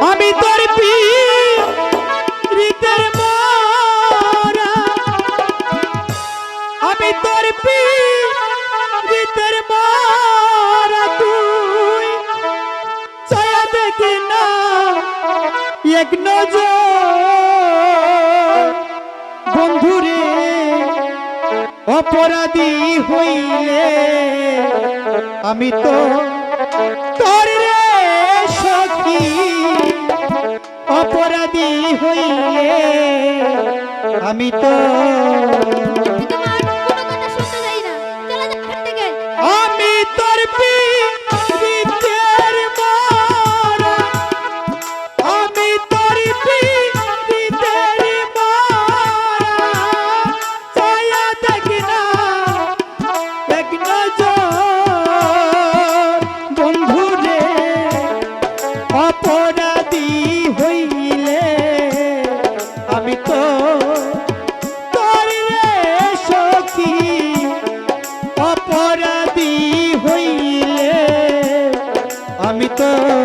আমি তোর পীড়িতের মরা। আমি তোর মরা তুই। না অপরাধী হইলে আমি তো তোর অপরাধী হইলে আমি তো